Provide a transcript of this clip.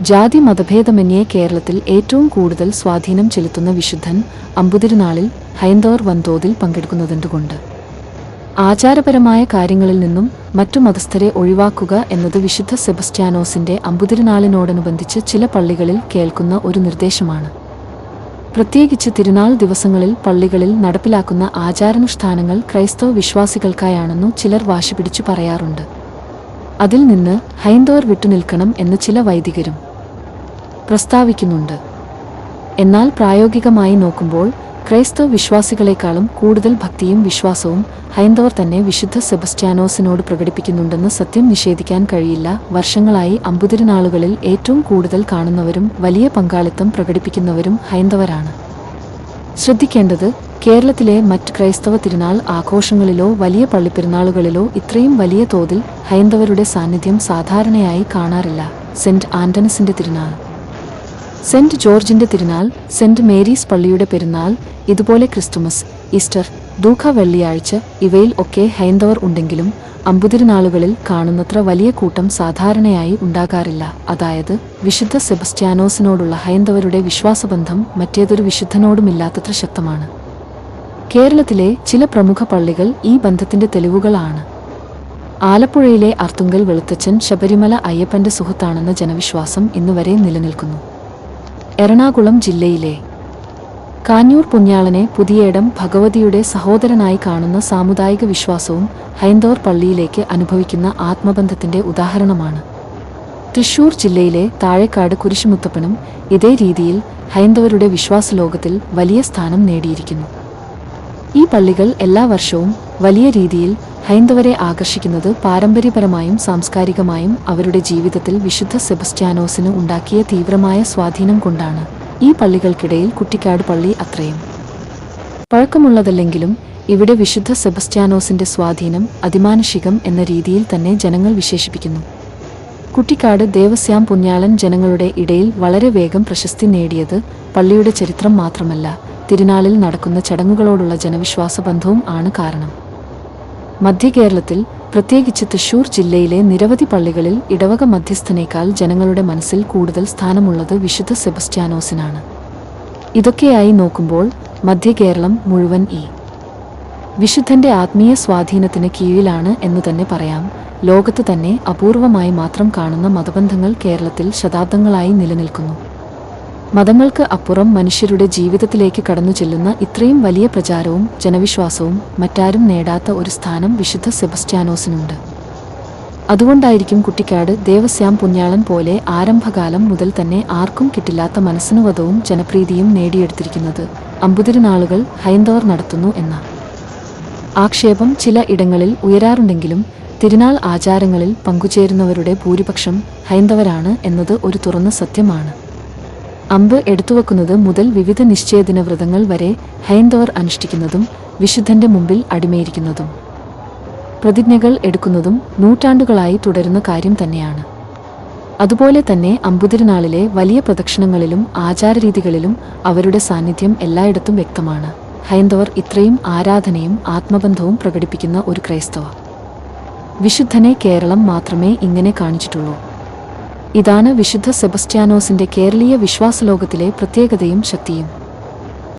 ജാതി മതഭേദമന്യേ കേരളത്തിൽ ഏറ്റവും കൂടുതൽ സ്വാധീനം ചെലുത്തുന്ന വിശുദ്ധൻ അമ്പുതിരുനാളിൽ ഹൈന്ദവർ വൻതോതിൽ പങ്കെടുക്കുന്നതെന്തുകൊണ്ട്? ആചാരപരമായ കാര്യങ്ങളിൽ നിന്നും മറ്റു മതസ്ഥരെ ഒഴിവാക്കുക എന്നത് വിശുദ്ധ സെബസ്റ്റ്യാനോസിന്റെ അമ്പുതിരുനാളിനോടനുബന്ധിച്ച് ചില പള്ളികളിൽ കേൾക്കുന്ന ഒരു നിർദ്ദേശമാണ്. പ്രത്യേകിച്ച് തിരുനാൾ ദിവസങ്ങളിൽ പള്ളികളിൽ നടപ്പിലാക്കുന്ന ആചാരാനുഷ്ഠാനങ്ങൾ ക്രൈസ്തവ വിശ്വാസികൾക്കായാണെന്നു ചിലർ വാശിപിടിച്ചു പറയാറുണ്ട്. അതിൽ നിന്ന് ഹൈന്ദവർ വിട്ടുനിൽക്കണം എന്ന് ചില വൈദികരും പ്രസ്താവിക്കുന്നുണ്ട്. എന്നാൽ പ്രായോഗികമായി നോക്കുമ്പോൾ ക്രൈസ്തവ വിശ്വാസികളെക്കാളും കൂടുതൽ ഭക്തിയും വിശ്വാസവും ഹൈന്ദവർ തന്നെ വിശുദ്ധ സെബസ്റ്റ്യാനോസിനോട് പ്രകടിപ്പിക്കുന്നുണ്ടെന്ന് സത്യം നിഷേധിക്കാൻ കഴിയില്ല. വർഷങ്ങളായി അമ്പുതിരുനാളുകളിൽ ഏറ്റവും കൂടുതൽ കാണുന്നവരും വലിയ പങ്കാളിത്തം പ്രകടിപ്പിക്കുന്നവരും ഹൈന്ദവരാണ്. ശ്രദ്ധിക്കേണ്ടത് കേരളത്തിലെ മറ്റ് ക്രൈസ്തവ തിരുനാൾ ആഘോഷങ്ങളിലോ വലിയ പള്ളിപ്പെരുന്നാളുകളിലോ ഇത്രയും വലിയ തോതിൽ ഹൈന്ദവരുടെ സാന്നിധ്യം സാധാരണയായി കാണാറില്ല. സെന്റ് ആന്റണസിന്റെ തിരുനാൾ സെന്റ് ജോർജിന്റെ തിരുനാൾ സെന്റ് മേരീസ് പള്ളിയുടെ പെരുന്നാൾ ഇതുപോലെ ക്രിസ്തുമസ് ഈസ്റ്റർ ദൂഖ വെള്ളിയാഴ്ച ഇവയിൽ ഒക്കെ ഹൈന്ദവർ ഉണ്ടെങ്കിലും അമ്പുതിരുനാളുകളിൽ കാണുന്നത്ര വലിയ കൂട്ടം സാധാരണയായി ഉണ്ടാകാറില്ല. അതായത് വിശുദ്ധ സെബസ്റ്റ്യാനോസിനോടുള്ള ഹൈന്ദവരുടെ വിശ്വാസബന്ധം മറ്റേതൊരു വിശുദ്ധനോടുമില്ലാത്തത്ര ശക്തമാണ്. കേരളത്തിലെ ചില പ്രമുഖ പള്ളികൾ ഈ ബന്ധത്തിന്റെ തെളിവുകളാണ്. ആലപ്പുഴയിലെ അർത്തുങ്കൽ വെളുത്തച്ഛൻ ശബരിമല അയ്യപ്പന്റെ സുഹൃത്താണെന്ന ജനവിശ്വാസം ഇന്നുവരെ നിലനിൽക്കുന്നു. എറണാകുളം ജില്ലയിലെ കാഞ്ഞൂർ പുണ്യാളനെ പുതിയേടം ഭഗവതിയുടെ സഹോദരനായി കാണുന്ന സാമുദായിക വിശ്വാസവും ഹൈന്ദവർ പള്ളിയിലേക്ക് അനുഭവിക്കുന്ന ആത്മബന്ധത്തിന്റെ ഉദാഹരണമാണ്. തൃശൂർ ജില്ലയിലെ താഴേക്കാട് കുരിശുമുത്തപ്പനും ഇതേ രീതിയിൽ ഹൈന്ദവരുടെ വിശ്വാസലോകത്തിൽ വലിയ സ്ഥാനം നേടിയിരിക്കുന്നു. ഈ പള്ളികൾ എല്ലാ വർഷവും വലിയ രീതിയിൽ ഹൈന്ദവരെ ആകർഷിക്കുന്നത് പാരമ്പര്യപരമായും സാംസ്കാരികമായും അവരുടെ ജീവിതത്തിൽ വിശുദ്ധ സെബസ്റ്റ്യാനോസിന് ഉണ്ടാക്കിയ തീവ്രമായ സ്വാധീനം കൊണ്ടാണ് ഈ പള്ളികൾക്കിടയിൽ കുട്ടിക്കാട് പള്ളി അത്രയും. പഴക്കമുള്ളതല്ലെങ്കിലും ഇവിടെ വിശുദ്ധ സെബസ്റ്റ്യാനോസിന്റെ സ്വാധീനം അതിമാനുഷികം എന്ന രീതിയിൽ തന്നെ ജനങ്ങൾ വിശേഷിപ്പിക്കുന്നു. കുട്ടിക്കാട് ദേവസ്യാം പുണ്യാളൻ ജനങ്ങളുടെ ഇടയിൽ വളരെ വേഗം പ്രശസ്തി നേടിയത് പള്ളിയുടെ ചരിത്രം മാത്രമല്ല തിരുനാളിൽ നടക്കുന്ന ചടങ്ങുകളോടുള്ള ജനവിശ്വാസ ബന്ധവും ആണ് കാരണം. മധ്യകേരളത്തിൽ പ്രത്യേകിച്ച് തൃശൂർ ജില്ലയിലെ നിരവധി പള്ളികളിൽ ഇടവക മധ്യസ്ഥനേക്കാൾ ജനങ്ങളുടെ മനസ്സിൽ കൂടുതൽ സ്ഥാനമുള്ളത് വിശുദ്ധ സെബസ്റ്റ്യാനോസിനാണ് ഇതൊക്കെയായി നോക്കുമ്പോൾ മധ്യകേരളം മുഴുവൻ ഈ വിശുദ്ധന്റെ ആത്മീയ സ്വാധീനത്തിന് കീഴിലാണ് എന്നു തന്നെ പറയാം. ലോകത്ത് തന്നെ അപൂർവമായി മാത്രം കാണുന്ന മതബന്ധങ്ങൾ കേരളത്തിൽ ശതാബ്ദങ്ങളായി നിലനിൽക്കുന്നു. മതങ്ങൾക്ക് അപ്പുറം മനുഷ്യരുടെ ജീവിതത്തിലേക്ക് കടന്നു ചെല്ലുന്ന ഇത്രയും വലിയ പ്രചാരവും ജനവിശ്വാസവും മറ്റാരും നേടാത്ത ഒരു സ്ഥാനം വിശുദ്ധ സെബസ്റ്റ്യാനോസിനുണ്ട്. അതുകൊണ്ടായിരിക്കും കുട്ടിക്കാട് ദേവസ്യാം പുണ്യാളൻ പോലെ ആരംഭകാലം മുതൽ തന്നെ ആർക്കും കിട്ടില്ലാത്ത മനസ്സിനുവധവും ജനപ്രീതിയും നേടിയെടുത്തിരിക്കുന്നത് അമ്പുതിരുനാളുകൾ ഹൈന്ദവർ നടത്തുന്നു എന്ന. ആക്ഷേപം ചില ഇടങ്ങളിൽ ഉയരാറുണ്ടെങ്കിലും തിരുനാൾ ആചാരങ്ങളിൽ പങ്കുചേരുന്നവരുടെ ഭൂരിപക്ഷം ഹൈന്ദവരാണ് എന്നത് ഒരു തുറന്ന സത്യമാണ്. അമ്പ് എടുത്തുവെക്കുന്നത് മുതൽ വിവിധ നിശ്ചയദിന വ്രതങ്ങൾ വരെ ഹൈന്ദവർ അനുഷ്ഠിക്കുന്നതും വിശുദ്ധന്റെ മുമ്പിൽ അടിമയിരിക്കുന്നതും. പ്രതിജ്ഞകൾ എടുക്കുന്നതും നൂറ്റാണ്ടുകളായി തുടരുന്ന കാര്യം തന്നെയാണ്. അതുപോലെ തന്നെ അമ്പുതിരുനാളിലെ വലിയ പ്രദക്ഷിണങ്ങളിലും ആചാരരീതികളിലും അവരുടെ സാന്നിധ്യം എല്ലായിടത്തും വ്യക്തമാണ്. ഹൈന്ദവർ ഇത്രയും ആരാധനയും ആത്മബന്ധവും പ്രകടിപ്പിക്കുന്ന ഒരു ക്രൈസ്തവ. വിശുദ്ധനെ കേരളം മാത്രമേ ഇങ്ങനെ കാണിച്ചിട്ടുള്ളൂ. ഇതാണ് വിശുദ്ധ സെബസ്റ്റ്യാനോസിന്റെ കേരളീയ വിശ്വാസലോകത്തിലെ പ്രത്യേകതയും ശക്തിയും.